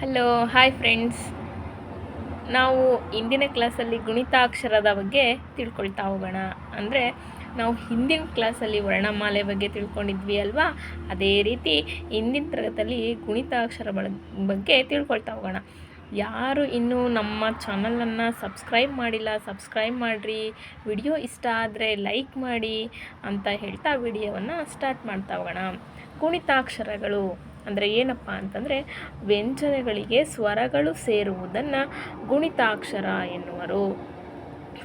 Hello hi friends ನಾವು ಇಂದಿನ ಕ್ಲಾಸಲ್ಲಿ ಗುಣಿತಾಕ್ಷರದ ಬಗ್ಗೆ ತಿಳ್ಕೊಳ್ತಾ ಹೋಗೋಣ. ಅಂದರೆ ನಾವು ಹಿಂದಿನ ಕ್ಲಾಸಲ್ಲಿ ವರ್ಣಮಾಲೆ ಬಗ್ಗೆ ತಿಳ್ಕೊಂಡಿದ್ವಿ ಅಲ್ವಾ? ಅದೇ ರೀತಿ ಇಂದಿನ ತರಗತಿಯಲ್ಲಿ ಗುಣಿತಾಕ್ಷರ ಬಳ, ಬಗ್ಗೆ ತಿಳ್ಕೊಳ್ತಾ ಹೋಗೋಣ. ಯಾರು ಇನ್ನೂ ನಮ್ಮ ಚಾನಲನ್ನು ಸಬ್ಸ್ಕ್ರೈಬ್ ಮಾಡಿಲ್ಲ ಸಬ್ಸ್ಕ್ರೈಬ್ ಮಾಡಿರಿ. ವಿಡಿಯೋ ಇಷ್ಟ ಆದರೆ ಲೈಕ್ ಮಾಡಿ ಅಂತ ಹೇಳ್ತಾ ವಿಡಿಯೋವನ್ನು ಸ್ಟಾರ್ಟ್ ಮಾಡ್ತಾ ಹೋಗೋಣ. ಗುಣಿತಾಕ್ಷರಗಳು. ಅಂದರೆ ಏನಪ್ಪ ಅಂತಂದರೆ ವ್ಯಂಜನಗಳಿಗೆ ಸ್ವರಗಳು ಸೇರುವುದನ್ನು ಗುಣಿತಾಕ್ಷರ ಎನ್ನುವರು.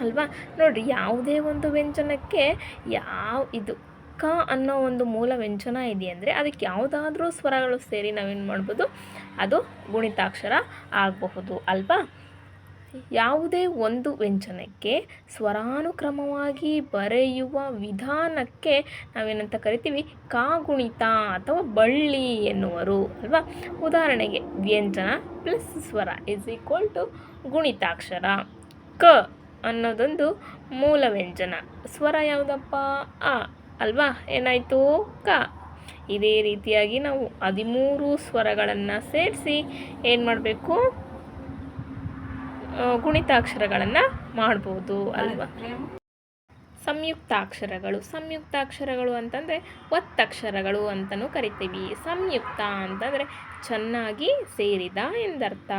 ಅಲ್ವಾ? ನೋಡಿರಿ, ಯಾವುದೇ ಒಂದು ವ್ಯಂಜನಕ್ಕೆ ಯಾವ ಇದು ಕ ಅನ್ನೋ ಒಂದು ಮೂಲ ವ್ಯಂಜನ ಇದೆ ಅಂದರೆ ಅದಕ್ಕೆ ಯಾವುದಾದ್ರೂ ಸ್ವರಗಳು ಸೇರಿ ನಾವೇನು ಮಾಡ್ಬೋದು? ಅದು ಗುಣಿತಾಕ್ಷರ ಆಗಬಹುದು. ಅಲ್ವಾ? ಯಾವುದೇ ಒಂದು ವ್ಯಂಜನಕ್ಕೆ ಸ್ವರಾನುಕ್ರಮವಾಗಿ ಬರೆಯುವ ವಿಧಾನಕ್ಕೆ ನಾವೇನಂತ ಕರಿತೀವಿ? ಕಾಗುಣಿತ ಅಥವಾ ಬಳ್ಳಿ ಎನ್ನುವರು, ಅಲ್ವಾ? ಉದಾಹರಣೆಗೆ ವ್ಯಂಜನ ಪ್ಲಸ್ ಸ್ವರ ಇಸ್ ಈಕ್ವಲ್ ಟು ಗುಣಿತಾಕ್ಷರ. ಕ ಅನ್ನೋದೊಂದು ಮೂಲ ವ್ಯಂಜನ ಸ್ವರ ಯಾವುದಪ್ಪ? ಆ ಅಲ್ವಾ? ಏನಾಯಿತು? ಕ. ಇದೇ ರೀತಿಯಾಗಿ ನಾವು ಹದಿಮೂರು ಸ್ವರಗಳನ್ನು ಸೇರಿಸಿ ಏನು ಮಾಡಬೇಕು ಗುಣಿತಾಕ್ಷರಗಳನ್ನು ಮಾಡ್ಬೋದು ಅಲ್ವಾ? ಸಂಯುಕ್ತಾಕ್ಷರಗಳು. ಸಂಯುಕ್ತಾಕ್ಷರಗಳು ಅಂತಂದರೆ ಒತ್ತಕ್ಷರಗಳು ಅಂತಲೂ ಕರಿತೀವಿ. ಸಂಯುಕ್ತ ಅಂತಂದರೆ ಚೆನ್ನಾಗಿ ಸೇರಿದ ಎಂದರ್ಥ.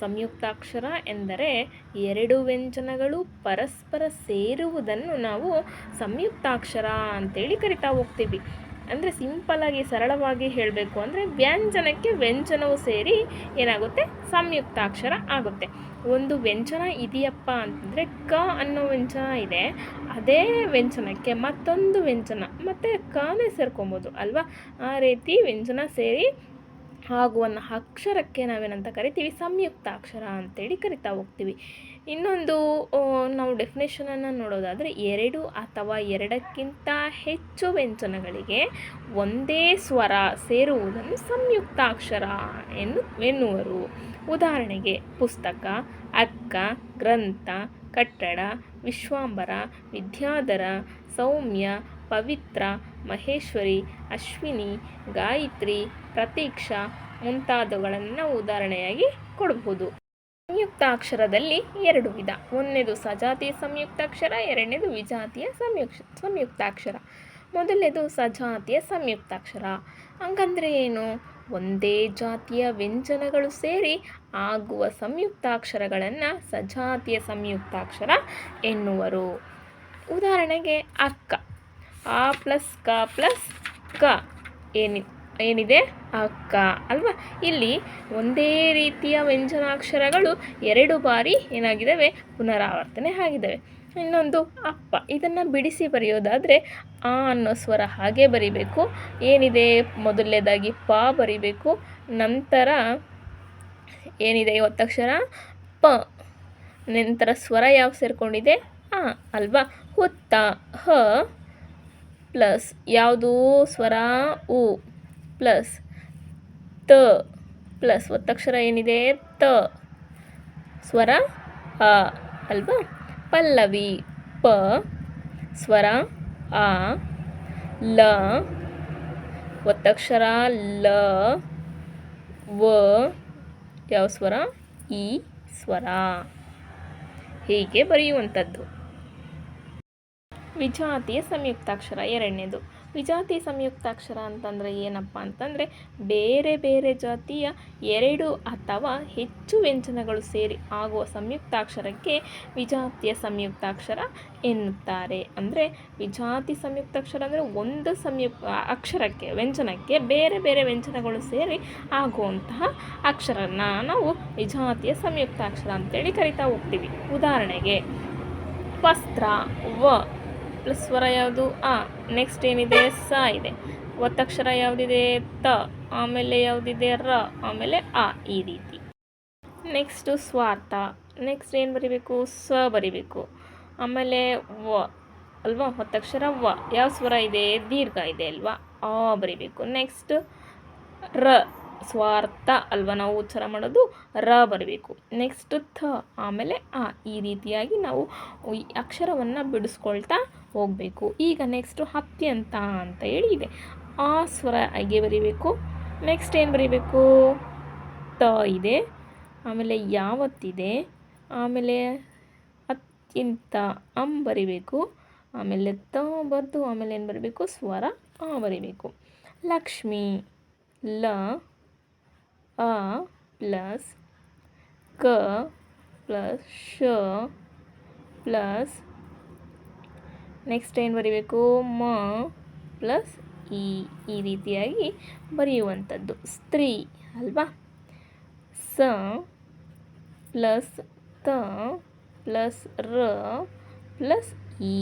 ಸಂಯುಕ್ತಾಕ್ಷರ ಎಂದರೆ ಎರಡು ವ್ಯಂಜನಗಳು ಪರಸ್ಪರ ಸೇರುವುದನ್ನು ನಾವು ಸಂಯುಕ್ತಾಕ್ಷರ ಅಂತೇಳಿ ಕರಿತಾ ಹೋಗ್ತೀವಿ. ಅಂದರೆ ಸಿಂಪಲ್ಲಾಗಿ ಸರಳವಾಗಿ ಹೇಳಬೇಕು ಅಂದರೆ ವ್ಯಂಜನಕ್ಕೆ ವ್ಯಂಜನವು ಸೇರಿ ಏನಾಗುತ್ತೆ? ಸಂಯುಕ್ತಾಕ್ಷರ ಆಗುತ್ತೆ. ಒಂದು ವ್ಯಂಜನ ಇದೆಯಪ್ಪ ಅಂತಂದರೆ ಕ ಅನ್ನೋ ವ್ಯಂಜನ ಇದೆ. ಅದೇ ವ್ಯಂಜನಕ್ಕೆ ಮತ್ತೊಂದು ವ್ಯಂಜನ, ಮತ್ತು ಕನೇ ಸೇರ್ಕೊಬೋದು ಅಲ್ವಾ? ಆ ರೀತಿ ವ್ಯಂಜನ ಸೇರಿ ಆಗುವ ಅಕ್ಷರಕ್ಕೆ ನಾವೇನಂತ ಕರಿತೀವಿ ಸಂಯುಕ್ತಾಕ್ಷರ ಅಂತೇಳಿ ಕರಿತಾ ಹೋಗ್ತೀವಿ. ಇನ್ನೊಂದು ನಾವು ಡೆಫಿನೇಷನನ್ನು ನೋಡೋದಾದರೆ ಎರಡು ಅಥವಾ ಎರಡಕ್ಕಿಂತ ಹೆಚ್ಚು ವ್ಯಂಜನಗಳಿಗೆ ಒಂದೇ ಸ್ವರ ಸೇರುವುದನ್ನು ಸಂಯುಕ್ತಾಕ್ಷರ ಎಂದು ಎನ್ನುವರು. ಉದಾಹರಣೆಗೆ ಪುಸ್ತಕ, ಅಕ್ಕ, ಗ್ರಂಥ, ಕಟ್ಟಡ, ವಿಶ್ವಾಂಬರ, ವಿದ್ಯಾಧರ, ಸೌಮ್ಯ, ಪವಿತ್ರ, ಮಹೇಶ್ವರಿ, ಅಶ್ವಿನಿ, ಗಾಯತ್ರಿ ಪ್ರತೀಕ್ಷಾ ಮುಂತಾದವುಗಳನ್ನು ಉದಾಹರಣೆಯಾಗಿ ಕೊಡಬಹುದು. ಸಂಯುಕ್ತಾಕ್ಷರದಲ್ಲಿ ಎರಡು ವಿಧ. ಒಂದನೇದು ಸಜಾತಿಯ ಸಂಯುಕ್ತಾಕ್ಷರ, ಎರಡನೇದು ವಿಜಾತಿಯ ಸಂಯುಕ್ ಸಂಯುಕ್ತಾಕ್ಷರ. ಮೊದಲನೇದು ಸಜಾತಿಯ ಸಂಯುಕ್ತಾಕ್ಷರ. ಹಂಗಂದ್ರೆ ಏನು? ಒಂದೇ ಜಾತಿಯ ವ್ಯಂಜನಗಳು ಸೇರಿ ಆಗುವ ಸಂಯುಕ್ತಾಕ್ಷರಗಳನ್ನು ಸಜಾತಿಯ ಸಂಯುಕ್ತಾಕ್ಷರ ಎನ್ನುವರು. ಉದಾಹರಣೆಗೆ ಅಕ್ಕ ಆ ಪ್ಲಸ್ ಕ ಪ್ಲಸ್ ಕ ಏನಿ ಏನಿದೆ? ಅಕ್ಕ. ಅಲ್ವಾ? ಇಲ್ಲಿ ಒಂದೇ ರೀತಿಯ ವ್ಯಂಜನಾಕ್ಷರಗಳು ಎರಡು ಬಾರಿ ಏನಾಗಿದ್ದಾವೆ? ಪುನರಾವರ್ತನೆ ಆಗಿದ್ದಾವೆ. ಇನ್ನೊಂದು ಅಪ್ಪ. ಇದನ್ನು ಬಿಡಿಸಿ ಬರೆಯೋದಾದರೆ ಆ ಅನ್ನೋ ಸ್ವರ ಹಾಗೆ ಬರಿಬೇಕು. ಏನಿದೆ? ಮೊದಲನೇದಾಗಿ ಪ ಬರಿಬೇಕು. ನಂತರ ಏನಿದೆ ಒತ್ತಕ್ಷರ ಪ. ನಂತರ ಸ್ವರ ಯಾವ ಸೇರಿಕೊಂಡಿದೆ? ಆ. ಅಲ್ವಾ? ಹುತ್ತ. ಹ. ಪ್ಲಸ್ ಯಾವುದು ಸ್ವರ? ಉ. ಪ್ಲಸ್ ತ ಪ್ಲಸ್ ಒತ್ತಕ್ಷರ ಏನಿದೆ? ತ. ಸ್ವರ ಅ ಅಲ್ವಾ? ಪಲ್ಲವಿ. ಪ. ಸ್ವರ ಆ. ಲ. ಒತ್ತಕ್ಷರ ಲ. ವ. ಯಾವ ಸ್ವರ? ಇ ಸ್ವರ. ಹೀಗೆ ಬರೆಯುವಂಥದ್ದು. ವಿಜಾತಿಯ ಸಂಯುಕ್ತಾಕ್ಷರ ಎರಡನೇದು. ವಿಜಾತಿ ಸಂಯುಕ್ತಾಕ್ಷರ ಅಂತಂದರೆ ಏನಪ್ಪ ಅಂತಂದರೆ ಬೇರೆ ಬೇರೆ ಜಾತಿಯ ಎರಡು ಅಥವಾ ಹೆಚ್ಚು ವ್ಯಂಜನಗಳು ಸೇರಿ ಆಗುವ ಸಂಯುಕ್ತಾಕ್ಷರಕ್ಕೆ ವಿಜಾತಿಯ ಸಂಯುಕ್ತಾಕ್ಷರ ಎನ್ನುತ್ತಾರೆ. ಅಂದರೆ ವಿಜಾತಿ ಸಂಯುಕ್ತಾಕ್ಷರ ಅಂದರೆ ಒಂದು ಸಂಯುಕ್ತ ಅಕ್ಷರಕ್ಕೆ, ವ್ಯಂಜನಕ್ಕೆ ಬೇರೆ ಬೇರೆ ವ್ಯಂಜನಗಳು ಸೇರಿ ಆಗುವಂತಹ ಅಕ್ಷರನ ನಾವು ವಿಜಾತಿಯ ಸಂಯುಕ್ತಾಕ್ಷರ ಅಂತೇಳಿ ಕರಿತಾ ಹೋಗ್ತೀವಿ. ಉದಾಹರಣೆಗೆ ವಸ್ತ್ರ, ವ, ಪ್ಲಸ್ ಸ್ವರ ಯಾವುದು? ಆ. ನೆಕ್ಸ್ಟ್ ಏನಿದೆ ಸ ಇದೆ. ಒತ್ತಕ್ಷರ ಯಾವುದಿದೆ ತ, ಆಮೇಲೆ ಯಾವುದಿದೆ ರ, ಆಮೇಲೆ ಆ ಈ ರೀತಿ. ನೆಕ್ಸ್ಟು ಸ್ವಾರ್ಥ. ನೆಕ್ಸ್ಟ್ ಏನು ಬರಿಬೇಕು? ಸ ಬರಿಬೇಕು. ಆಮೇಲೆ ವ ಅಲ್ವಾ? ಒತ್ತಕ್ಷರ ವ. ಯಾವ ಸ್ವರ ಇದೆ? ದೀರ್ಘ ಇದೆ ಅಲ್ವಾ? ಆ ಬರಿಬೇಕು. ನೆಕ್ಸ್ಟ್ ರ ಸ್ವಾರ್ಥ ಅಲ್ವಾ? ನಾವು ಉಚ್ಚಾರ ಮಾಡೋದು ರ ಬರಬೇಕು. ನೆಕ್ಸ್ಟ್ ಥ, ಆಮೇಲೆ ಆ ಈ ರೀತಿಯಾಗಿ ನಾವು ಅಕ್ಷರವನ್ನು ಬಿಡಿಸ್ಕೊಳ್ತಾ ಹೋಗಬೇಕು. ಈಗ ನೆಕ್ಸ್ಟು ಹತ್ಯಂತ ಅಂತ ಹೇಳಿ ಇದೆ. ಆ ಸ್ವರ ಹಾಗೆ ಬರಿಬೇಕು. ನೆಕ್ಸ್ಟ್ ಏನು ಬರೀಬೇಕು? ತ ಇದೆ. ಆಮೇಲೆ ಯಾವತ್ತಿದೆ? ಆಮೇಲೆ ಅತ್ಯಂತ ಅಂ ಬರಿಬೇಕು. ಆಮೇಲೆ ತ ಬರೆದು ಆಮೇಲೆ ಏನು ಬರಬೇಕು? ಸ್ವರ ಆ ಬರಿಬೇಕು. ಲಕ್ಷ್ಮಿ, ಲ, ಅ, ಪ್ಲಸ್ ಕ, ಪ್ಲಸ್ ಶ, ಪ್ಲಸ್ ನೆಕ್ಸ್ಟ್ ಏನು ಬರೀಬೇಕು? ಮ ಪ್ಲಸ್ ಇ. ಈ ರೀತಿಯಾಗಿ ಬರೆಯುವಂಥದ್ದು. ಸ್ತ್ರೀ, ಅಲ್ವಾ? ಸ ಪ್ಲಸ್ ತ ಪ್ಲಸ್ ರ ಪ್ಲಸ್ ಇ.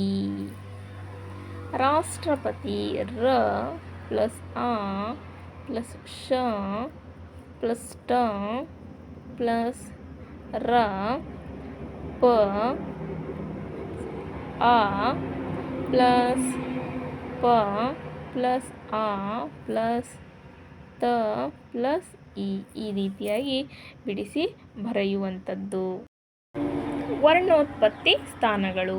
ರಾಷ್ಟ್ರಪತಿ ರ ಪ್ಲಸ್ ಆ ಪ್ಲಸ್ ಶ ಪ್ಲಸ್ ಟ ಪ್ಲಸ್ ರ ಪ ಆ ಪ್ಲಸ್ ಪ ಪ್ಲಸ್ ಆ ಪ್ಲಸ್ ತ ಪ್ಲಸ್ ಇ ಈ ರೀತಿಯಾಗಿ ಬಿಡಿಸಿ ಬರೆಯುವಂಥದ್ದು. ವರ್ಣೋತ್ಪತ್ತಿ ಸ್ಥಾನಗಳು.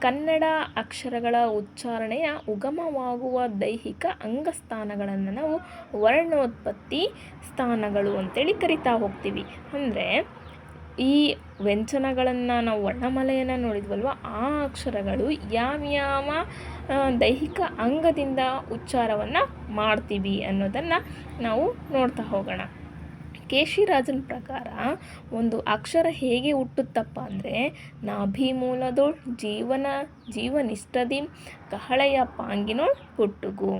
ಕನ್ನಡ ಅಕ್ಷರಗಳ ಉಚ್ಚಾರಣೆಯ ಉಗಮವಾಗುವ ದೈಹಿಕ ಅಂಗಸ್ಥಾನಗಳನ್ನು ನಾವು ವರ್ಣೋತ್ಪತ್ತಿ ಸ್ಥಾನಗಳು ಅಂತೇಳಿ ಕರಿತಾ ಹೋಗ್ತೀವಿ. ಅಂದರೆ ಈ ವ್ಯಂಜನಗಳನ್ನು ನಾವು ವರ್ಣಮಾಲೆಯನ್ನು ನೋಡಿದ್ವಲ್ವ? ಆ ಅಕ್ಷರಗಳು ಯಾವ ಯಾವ ದೈಹಿಕ ಅಂಗದಿಂದ ಉಚ್ಚಾರವನ್ನು ಮಾಡ್ತೀವಿ ಅನ್ನೋದನ್ನು ನಾವು ನೋಡ್ತಾ ಹೋಗೋಣ. ಕೇಶಿರಾಜನ ಪ್ರಕಾರ ಒಂದು ಅಕ್ಷರ ಹೇಗೆ ಹುಟ್ಟುತ್ತಪ್ಪ ಅಂದರೆ ನಾಭಿ ಮೂಲದೋ ಜೀವನ, ಜೀವನಿಷ್ಠದಿ, ಕಹಳೆಯ ಪಾಂಗಿನೋಳ್ ಹುಟ್ಟುಗು.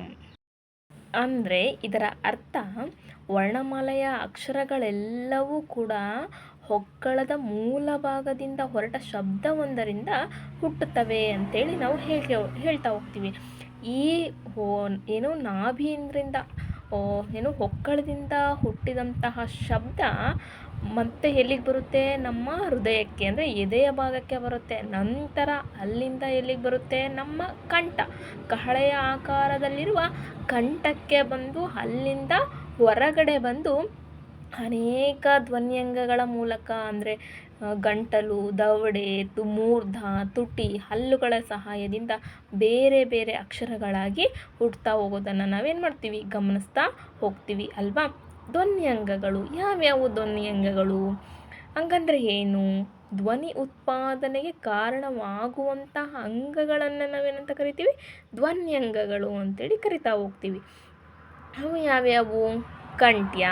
ಅಂದರೆ ಇದರ ಅರ್ಥ ವರ್ಣಮಾಲೆಯ ಅಕ್ಷರಗಳೆಲ್ಲವೂ ಕೂಡ ಹೊಕ್ಕಳದ ಮೂಲ ಭಾಗದಿಂದ ಹೊರಟ ಶಬ್ದವೊಂದರಿಂದ ಹುಟ್ಟುತ್ತವೆ ಅಂತೇಳಿ ನಾವು ಹೇಗೆ ಹೇಳ್ತಾ ಹೋಗ್ತೀವಿ. ಈ ಹೋ, ಏನು ನಾಭಿಯಿಂದ ಏನು ಹೊಕ್ಕಳದಿಂದ ಹುಟ್ಟಿದಂತಹ ಶಬ್ದ ಮತ್ತೆ ಎಲ್ಲಿಗೆ ಬರುತ್ತೆ? ನಮ್ಮ ಹೃದಯಕ್ಕೆ, ಅಂದರೆ ಎದೆಯ ಭಾಗಕ್ಕೆ ಬರುತ್ತೆ. ನಂತರ ಅಲ್ಲಿಂದ ಎಲ್ಲಿಗೆ ಬರುತ್ತೆ? ನಮ್ಮ ಕಂಠ. ಕಹಳೆಯ ಆಕಾರದಲ್ಲಿರುವ ಕಂಠಕ್ಕೆ ಬಂದು ಅಲ್ಲಿಂದ ಹೊರಗಡೆ ಬಂದು ಅನೇಕ ಧ್ವನ್ಯಂಗಗಳ ಮೂಲಕ ಅಂದರೆ ಗಂಟಲು, ದವಡೆ ಮೂರ್ಧ, ತುಟಿ, ಹಲ್ಲುಗಳ ಸಹಾಯದಿಂದ ಬೇರೆ ಬೇರೆ ಅಕ್ಷರಗಳಾಗಿ ಹುಟ್ತಾ ಹೋಗೋದನ್ನು ನಾವೇನು ಮಾಡ್ತೀವಿ? ಗಮನಿಸ್ತಾ ಹೋಗ್ತೀವಿ ಅಲ್ವಾ? ಧ್ವನ್ಯಂಗಗಳು, ಯಾವ್ಯಾವು ಧ್ವನ್ಯಂಗಗಳು? ಹಂಗಂದ್ರೆ ಏನು? ಧ್ವನಿ ಉತ್ಪಾದನೆಗೆ ಕಾರಣವಾಗುವಂತಹ ಅಂಗಗಳನ್ನು ನಾವೇನಂತ ಕರಿತೀವಿ? ಧ್ವನ್ಯಂಗಗಳು ಅಂತೇಳಿ ಕರಿತಾ ಹೋಗ್ತೀವಿ. ಅವು ಯಾವ್ಯಾವು? ಕಂಠ್ಯ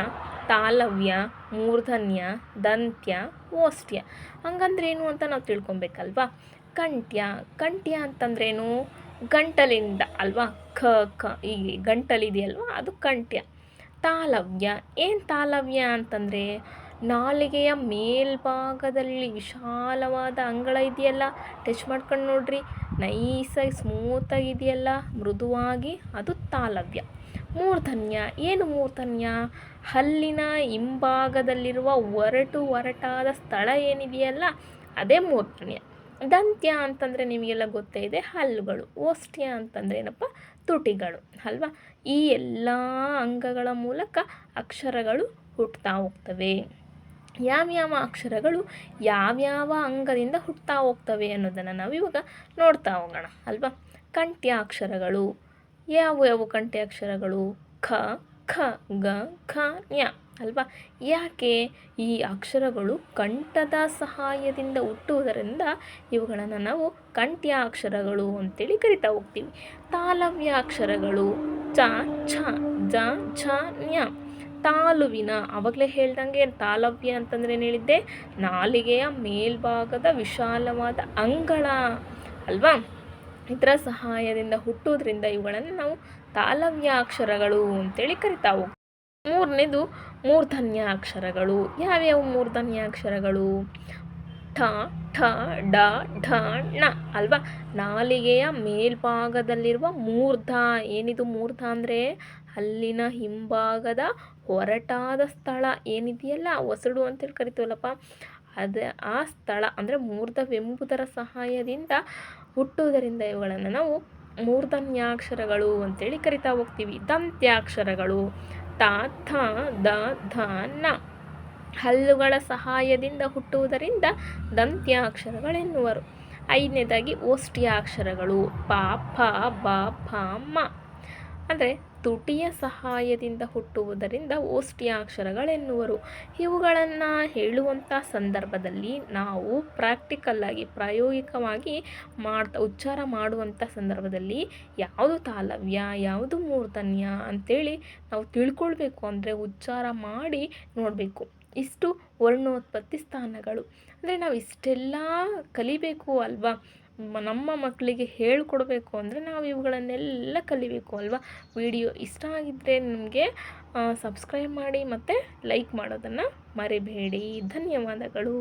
ತಾಲವ್ಯ, ಮೂರ್ಧನ್ಯ, ದಂತ್ಯ ಓಷ್ಟ್ಯ ಹಂಗಂದ್ರೇನು ಅಂತ ನಾವು ತಿಳ್ಕೊಬೇಕಲ್ವಾ? ಕಂಠ್ಯ ಕಂಠ್ಯ ಅಂತಂದ್ರೇನು? ಗಂಟಲಿಂದ ಅಲ್ವಾ? ಖ ಖ ಈ ಗಂಟಲಿದೆಯಲ್ವಾ? ಅದು ಕಂಠ್ಯ ತಾಲವ್ಯ. ಏನು ತಾಲವ್ಯ ಅಂತಂದರೆ, ನಾಲಿಗೆಯ ಮೇಲ್ಭಾಗದಲ್ಲಿ ವಿಶಾಲವಾದ ಅಂಗಳ ಇದೆಯಲ್ಲ? ಟಚ್ ಮಾಡ್ಕೊಂಡು ನೋಡ್ರಿ. ನೈಸಾಗಿ ಸ್ಮೂತಾಗಿದೆಯಲ್ಲ ಮೃದುವಾಗಿ ಅದು ತಾಲವ್ಯ. ಮೂರ್ಧನ್ಯ. ಏನು ಮೂರ್ಧನ್ಯ? ಹಲ್ಲಿನ ಹಿಂಭಾಗದಲ್ಲಿರುವ ಒರಟು ಒರಟಾದ ಸ್ಥಳ ಏನಿದೆಯಲ್ಲ, ಅದೇ ಮೂರ್ಧನ್ಯ. ದಂತ್ಯ ಅಂತಂದರೆ ನಿಮಗೆಲ್ಲ ಗೊತ್ತೇ ಇದೆ, ಹಲ್ಲುಗಳು. ಓಷ್ಟ್ಯ ಅಂತಂದರೆ ಏನಪ್ಪ? ತುಟಿಗಳು, ಅಲ್ವಾ? ಈ ಎಲ್ಲ ಅಂಗಗಳ ಮೂಲಕ ಅಕ್ಷರಗಳು ಹುಟ್ಟುತ್ತಾ ಹೋಗ್ತವೆ. ಯಾವ್ಯಾವ ಅಕ್ಷರಗಳು ಯಾವ್ಯಾವ ಅಂಗದಿಂದ ಹುಟ್ಟುತ್ತಾ ಹೋಗ್ತವೆ ಅನ್ನೋದನ್ನು ನಾವು ಇವಾಗ ನೋಡ್ತಾ ಹೋಗೋಣ, ಅಲ್ವಾ? ಕಂಠ್ಯಾಕ್ಷರಗಳು. ಯಾವ ಯಾವ ಅಕ್ಷರಗಳು ಖ ಖ, ಗ, ಖ, ನ್ಯ ಅಲ್ವಾ? ಯಾಕೆ ಈ ಅಕ್ಷರಗಳು ಕಂಠದ ಸಹಾಯದಿಂದ ಹುಟ್ಟುವುದರಿಂದ ಇವುಗಳನ್ನು ನಾವು ಕಂಠ್ಯಾಕ್ಷರಗಳು ಅಂತೇಳಿ ಕರಿತಾ ಹೋಗ್ತೀವಿ. ತಾಲವ್ಯಾಕ್ಷರಗಳು ಚ, ಛ, ಜ, ಛ, ನ್ಯ ತಾಲುವಿನ ಆವಾಗಲೇ ಹೇಳ್ದಂಗೆ ತಾಲವ್ಯ ಅಂತಂದ್ರೆ ಏನು ಹೇಳಿದ್ದೆ? ನಾಲಿಗೆಯ ಮೇಲ್ಭಾಗದ ವಿಶಾಲವಾದ ಅಂಗಳ ಅಲ್ವಾ? ಇದರ ಸಹಾಯದಿಂದ ಹುಟ್ಟೋದ್ರಿಂದ ಇವುಗಳನ್ನು ನಾವು ತಾಲವ್ಯಾಕ್ಷರಗಳು ಅಂತೇಳಿ ಕರಿತಾ ಹೋಗ್ತೀವಿ ಮೂರನೇದು ಮೂರ್ಧನ್ಯಾಕ್ಷರಗಳು. ಯಾವ್ಯಾವ ಮೂರ್ಧನ್ಯಾಕ್ಷರಗಳು? ಠ ಠ, ಡ, ಢ, ಣ ಅಲ್ವಾ? ನಾಲಿಗೆಯ ಮೇಲ್ಭಾಗದಲ್ಲಿರುವ ಮೂರ್ಧ. ಏನಿದು ಮೂರ್ಧ ಅಂದರೆ? ಹಲ್ಲಿನ ಹಿಂಭಾಗದ ಹೊರಟಾದ ಸ್ಥಳ ಏನಿದೆಯಲ್ಲ? ಒಸಡು ಅಂತೇಳಿ ಕರಿತೀವಲ್ಲಪ್ಪ. ಅದು ಆ ಸ್ಥಳ ಅಂದರೆ ಮೂರ್ಧವೆಂಬುದರ ಸಹಾಯದಿಂದ ಹುಟ್ಟುವುದರಿಂದ ಇವುಗಳನ್ನು ನಾವು ಮೂರ್ಧನ್ಯಾಕ್ಷರಗಳು ಅಂತೇಳಿ ಕರಿತಾ ಹೋಗ್ತೀವಿ. ದಂತ್ಯಾಕ್ಷರಗಳು. ತ, ಥ, ದ, ಧ, ನ ಹಲ್ಲುಗಳ ಸಹಾಯದಿಂದ ಹುಟ್ಟುವುದರಿಂದ ದಂತ್ಯಾಕ್ಷರಗಳೆನ್ನುವರು. ಐದನೇದಾಗಿ ಓಷ್ಟ್ಯಾಕ್ಷರಗಳು ಪ ಫ ಬ ಫ ಮ. ಅಂದರೆ ತುಟಿಯ ಸಹಾಯದಿಂದ ಹುಟ್ಟುವುದರಿಂದ ಓಷ್ಠ್ಯಾಕ್ಷರಗಳೆನ್ನುವರು ಇವುಗಳನ್ನು ಹೇಳುವಂಥ ಸಂದರ್ಭದಲ್ಲಿ ನಾವು ಪ್ರಾಕ್ಟಿಕಲ್ಲಾಗಿ ಪ್ರಾಯೋಗಿಕವಾಗಿ ಮಾಡ್ತಾ ಉಚ್ಚಾರ ಮಾಡುವಂಥ ಸಂದರ್ಭದಲ್ಲಿ ಯಾವುದು ತಾಲವ್ಯ, ಯಾವುದು ಮೂರ್ಧನ್ಯ ಅಂಥೇಳಿ ನಾವು ತಿಳ್ಕೊಳ್ಬೇಕು. ಅಂದರೆ ಉಚ್ಚಾರ ಮಾಡಿ ನೋಡಬೇಕು. ಇಷ್ಟು ವರ್ಣೋತ್ಪತ್ತಿ ಸ್ಥಾನಗಳು. ಅಂದರೆ ನಾವು ಇಷ್ಟೆಲ್ಲ ಕಲಿಬೇಕು ಅಲ್ವಾ? ನಮ್ಮ ಮಕ್ಕಳಿಗೆ ಹೇಳಿಕೊಡ್ಬೇಕು ಅಂದರೆ ನಾವು ಇವುಗಳನ್ನೆಲ್ಲ ಕಲಿಬೇಕು ಅಲ್ವಾ? ವಿಡಿಯೋ ಇಷ್ಟ ಆಗಿದ್ದರೆ ನಿಮಗೆ ಸಬ್ಸ್ಕ್ರೈಬ್ ಮಾಡಿ ಮತ್ತು ಲೈಕ್ ಮಾಡೋದನ್ನು ಮರಿಬೇಡಿ. ಧನ್ಯವಾದಗಳು.